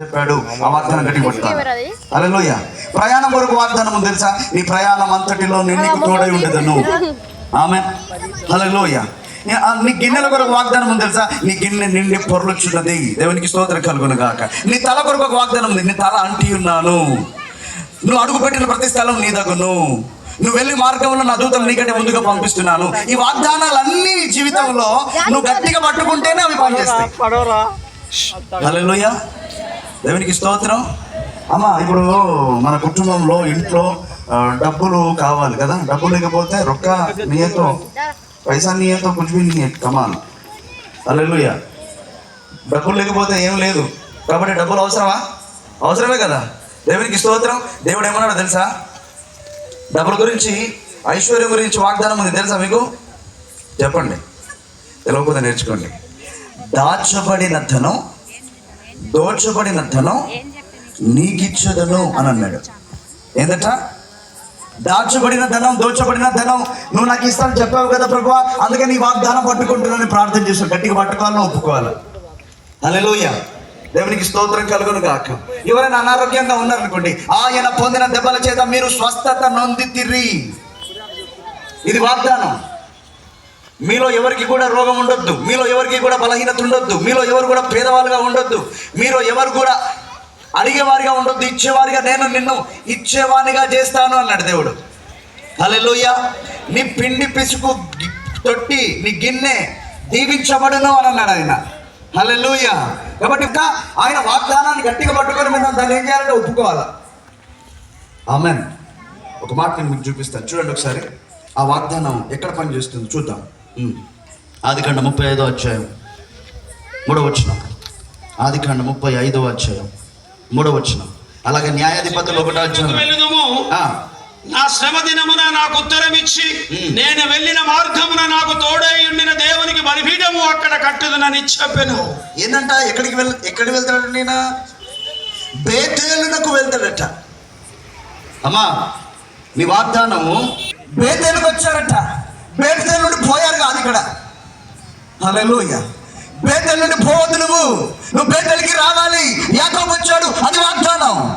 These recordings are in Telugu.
చెప్పాడు. ఆ వాగ్దానం గట్టి పట్టుకోవాలి అలలోయ ప్రయాణం కొరకు వాగ్దానం ఉంది తెలుసా? నీ ప్రయాణం అంతటిలో నేను నీకు తోడై ఉండేదను ఆమె. అలలోయ నీ గిన్నెల కొరకు వాగ్దానం ఉంది తెలుసా? నీ గిన్నె నిండి పొరలుచున్నది. దేవునికి స్తోత్రం కలుగును గాక నీ తల కొరకు ఒక వాగ్దానం ఉంది. నీ తల అంటి ఉన్నాను. నువ్వు అడుగు పెట్టిన ప్రతి స్థలం నీ దగ్గను నువ్వు వెళ్ళి మార్గంలో నా దూతలు నీకంటే ముందుగా పంపిస్తున్నాను. ఈ వాగ్దానాలన్నీ నీ జీవితంలో నువ్వు గట్టిగా పట్టుకుంటేనే అవి పనిచేస్తాయి. దేవునికి స్తోత్రం. అమ్మ ఇప్పుడు మన కుటుంబంలో ఇంట్లో డబ్బులు కావాలి కదా? డబ్బులు లేకపోతే రొక్క నీయతో పైసా నీయతో కొంచెం కమాను కమాన్ హల్లెలూయా డబ్బులు లేకపోతే ఏం లేదు. కాబట్టి డబ్బులు అవసరమా? అవసరమే కదా? దేవునికి స్తోత్రం. దేవుడు ఏమన్నాడు తెలుసా? డబ్బుల గురించి ఐశ్వర్యం గురించి వాగ్దానం ఉంది. తెలుసా మీకు? చెప్పండి. తెలియకపోతే నేర్చుకోండి. దాచబడిన ధనం దోచబడిన ధనం నీకిచ్చేదను అని అన్నాడు. ఏంటట దాచబడిన ధనం దోచబడిన ధనం నువ్వు నాకు ఇస్తాను చెప్పావు కదా ప్రభు అందుకని నీ వాగ్దానం పట్టుకుంటున్నానని ప్రార్థన చేశాను గట్టిగా పట్టుకోవాలని ఒప్పుకోవాలి? హల్లెలూయా. దేవునికి స్తోత్రం కలుగును గాక. ఎవరైనా అనారోగ్యంగా ఉన్నారనుకోండి ఆయన పొందిన దెబ్బల చేత మీరు స్వస్థత నొందితిరి. ఇది వాగ్దానం. మీలో ఎవరికి కూడా రోగం ఉండొద్దు. మీలో ఎవరికి కూడా బలహీనత ఉండొద్దు. మీలో ఎవరు కూడా పేదవాళ్ళుగా ఉండొద్దు. మీరు ఎవరు కూడా అడిగేవారిగా ఉండొద్దు. ఇచ్చేవారిగా నేను నిన్ను ఇచ్చేవానిగా చేస్తాను అన్నాడు దేవుడు. అలెలుయ్య నీ పిండి పిసుకు తొట్టి నీ గిన్నె దీవించబడును అని అన్నాడు ఆయన. హల్లెలూయా. కాబట్టి ఇంకా ఆయన వాగ్దానాన్ని గట్టిగా పట్టుకొని మనం దాన్ని ఏం చేయాలంటే ఒప్పుకోవాలా? ఆమెన్. ఒక మాట నేను మీకు చూపిస్తాను. చూడండి ఒకసారి. ఆ వాగ్దానం ఎక్కడ పనిచేస్తుంది చూద్దాం. ఆదికాండ ముప్పై ఐదో అధ్యాయం. మూడవ వచనం. ఆదికాండ ముప్పై ఐదో అధ్యాయం. మూడవ వచనం. అలాగే న్యాయాధిపతులు ఒకటో అధ్యాయం. నా శ్రమ దినమున నాకు ఉత్తరం ఇచ్చి మ్. నేను వెళ్ళిన మార్గమున నాకు తోడై ఉండిన దేవునికి బలిపీఠము అక్కడ కట్టుదనని చెప్పాను. ఏంటంట ఎక్కడికి వెళ్ ఎక్కడికి వెళ్తాడు నేను? బేతేలునకు వెళ్తాడట. అమ్మా నీ వాగ్దానము బేతేలుకు వచ్చారట. బేతేలు అక్కడ. పోయారు కాదు నుండి పోవద్దు నువ్వు నువ్వు బేతేలుకి రావాలి. యాకోబు వచ్చాడు. అది వాగ్దానం.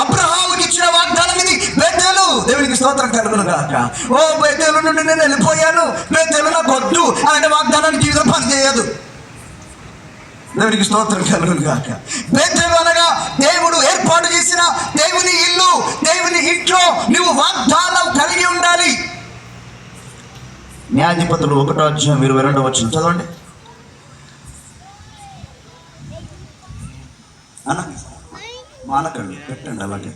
అబ్రహాముకి ఇచ్చిన వాగ్దానం ఇది. బేతేలు. దేవునికి స్తోత్రం కలుగును కాక ఓ బేతేలు నుండి నేను వెళ్ళిపోయాను. బేతేలు నాకు వద్దు. ఆయన వాగ్దానానికి జీవితం పని చేయదు. దేవునికి స్తోత్రం కలుగును కాక బేతేలు అనగా దేవుడు న్యాయాధిపతులు ఒకటో అధ్యాయం ఇరవై రెండో వచ్చిన చదవండి. అన్న మానకండి పెట్టండి అలాగే.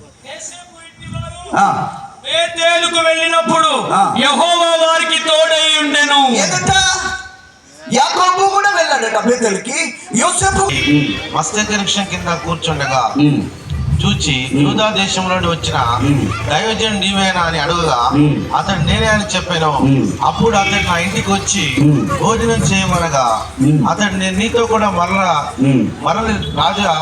బేతేలుకు వెళ్ళినప్పుడు. యెహోవా వారికి తోడై ఉండెను. యాకోబు కూడా వెళ్ళాడట బేతేలుకి. యోసేపు మత్స్యకరిక్షం కింద కూర్చుండగా చూచి యూదా దేశంలో నుండి వచ్చిన. దైవజన్ నీవేనా అని అడుగుగా. అతడు నేనే అని చెప్పాను. అప్పుడు అతడు నా ఇంటికి వచ్చి. భోజనం చేయమనగా. అతడు నేను నీతో కూడా మరల. మరలి రాజా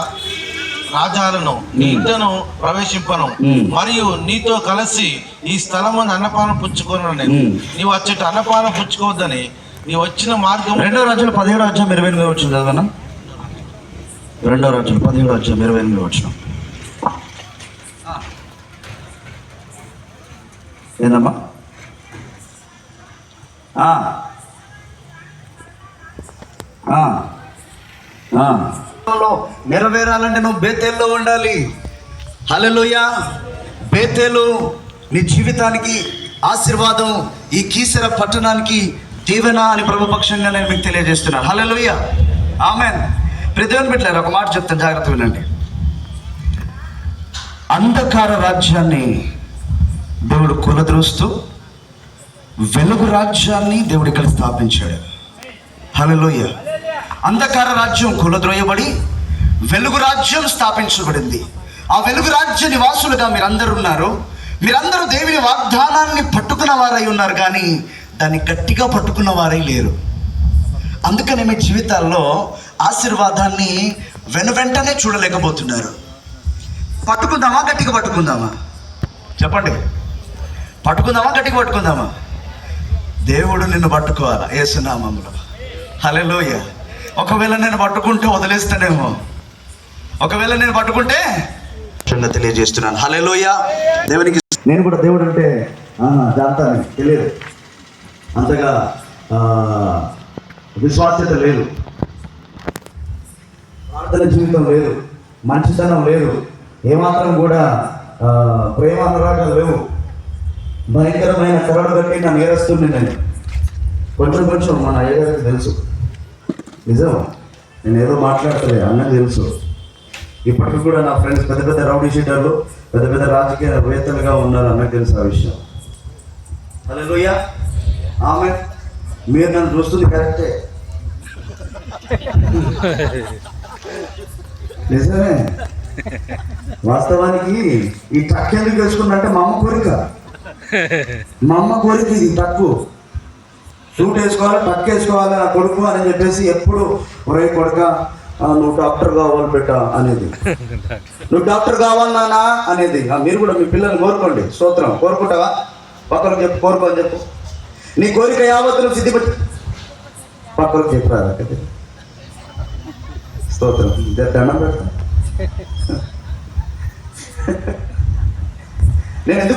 రాజాలను నీ. ఇంటను ప్రవేశింపను. మరియు నీతో కలిసి ఈ స్థలం అన్నపానం పుచ్చుకోను నేను. నీవు వచ్చేట అన్నపానం పుచ్చుకోవద్దని నీ వచ్చిన మార్గం రెండో రాజులు పదిహేడు అధ్యాయం ఇరవై ఎనిమిది వచ్చిన చదవనా రెండో రాజులు పదిహేడు అధ్యాయం ఇరవై ఎనిమిది వచ్చిన ఏందమ్మా? లో నెరవేరాలంటే నువ్వు బేతేల్లో ఉండాలి. హలలోయ బేతేలు నీ జీవితానికి ఆశీర్వాదం ఈ కీసర పట్టణానికి దీవెన అని ప్రభుపక్షంగా నేను మీకు తెలియజేస్తున్నాను. హలలోయ ఆమెన్. ప్రతివన్ పెట్టలేరు. ఒక మాట చెప్తాను. జాగ్రత్త వినండి. అంధకార రాజ్యాన్ని దేవుడు కులద్రోస్తూ వెలుగు రాజ్యాన్ని దేవుడు ఇక్కడ స్థాపించాడు. హలలోయ అంధకార రాజ్యం కులద్రోయబడి వెలుగు రాజ్యం స్థాపించబడింది. ఆ వెలుగు రాజ్య నివాసులుగా మీరందరూ ఉన్నారు. మీరందరూ దేవుని వాగ్దానాన్ని పట్టుకున్న వారై ఉన్నారు కానీ దాన్ని గట్టిగా పట్టుకున్న వారై లేరు. అందుకనే మీ జీవితాల్లో ఆశీర్వాదాన్ని వెను వెంటనే చూడలేకపోతున్నారు. పట్టుకుందామా? గట్టిగా పట్టుకుందామా? చెప్పండి. పట్టుకుందామా? గట్టిగా పట్టుకుందామా? దేవుడు నిన్ను పట్టుకోవాలా ఏసునామంలో హల్లెలూయ. ఒకవేళ నేను పట్టుకుంటే వదిలేస్తానేమో ఒకవేళ నేను పట్టుకుంటే తెలియజేస్తున్నాను. హలోయ దేవునికి నేను కూడా దేవుడు అంటే జాగ్రత్త తెలియదు. అంతగా విశ్వాస్యత లేదు. ప్రార్థన జీవితం లేదు. మంచితనం లేదు. ఏమాత్రం కూడా ప్రేమ అనురాగాలు లేవు. భయంకరమైన కరడు నా నేరస్తుంది నేను కొంచెం కొంచెం మన అయ్యగారికి తెలుసు. నిజం నేను ఏదో మాట్లాడతలే అన్నది తెలుసు. ఇప్పటికి కూడా నా ఫ్రెండ్స్ పెద్ద పెద్ద రౌడీ షీటర్లు పెద్ద పెద్ద రాజకీయ వేత్తలుగా ఉన్నారు అన్నది తెలుసు ఆ విషయం. హలోయ ఆమె మీరు నన్ను చూస్తుంది కరెక్టే. నిజమే. వాస్తవానికి ఈ టక్ ఎందుకు తెలుసుకున్నంటే మా అమ్మ కోరిక. మా అమ్మ కోరిక ఇది టక్కు సూట్ వేసుకోవాలి టక్ వేసుకోవాలి నా కొడుకు అని చెప్పేసి ఎప్పుడు ఒరే కొడుక నువ్వు డాక్టర్ కావాలి బిడ్డ అనేది. నువ్వు డాక్టర్ కావాలి నానా అనేది. మీరు కూడా మీ పిల్లల్ని కోరుకోండి. స్తోత్రం. కోరుకుంటావా? పక్కన చెప్పు కోరుకోని చెప్పు. నీ కోరిక యావత్తులు సిద్ధిపెట్టి పక్కన చెప్పరా స్తోత్రం. దండం పెడతా. నేను ఎందుకు